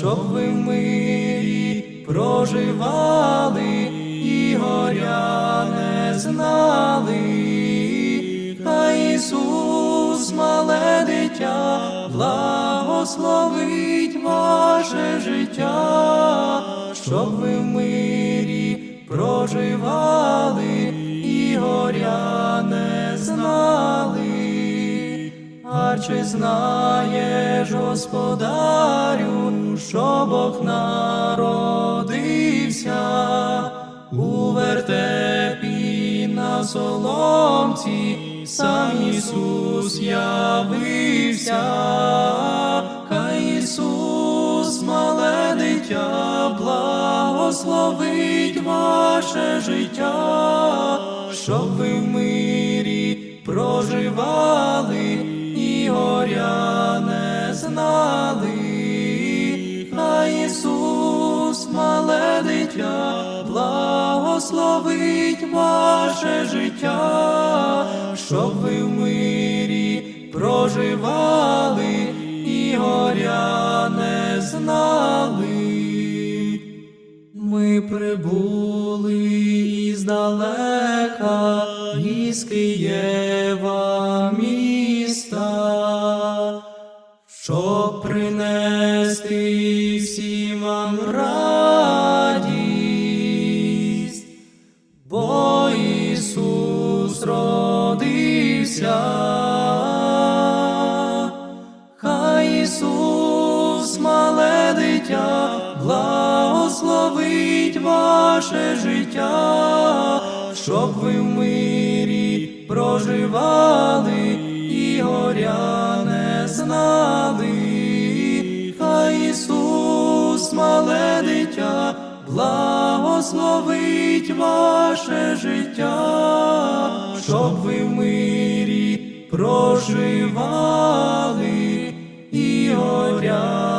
щоб ви в мирі проживали і горя не знали. Хай Ісус, мале дитя, благословить ваше життя, щоб ви в мирі проживали і горя не знали. А чи знаєш, господарю, що Бог народився у вертепі на соломці, сам Ісус явився, хай Ісус, мале дитя, благословить ваше життя, щоб ви в мирі проживали і горя не знали. Благословить ваше життя, щоб ви в мирі проживали і горя не знали. Ми прибули іздалека, із Києва міста, щоб принести всім вам радість, родився. Хай Ісус, мале дитя, благословить ваше життя, щоб ви в мирі проживали і горя не знали. Хай Ісус, мале дитя, благословить ваше життя, щоб ви проживали і горя.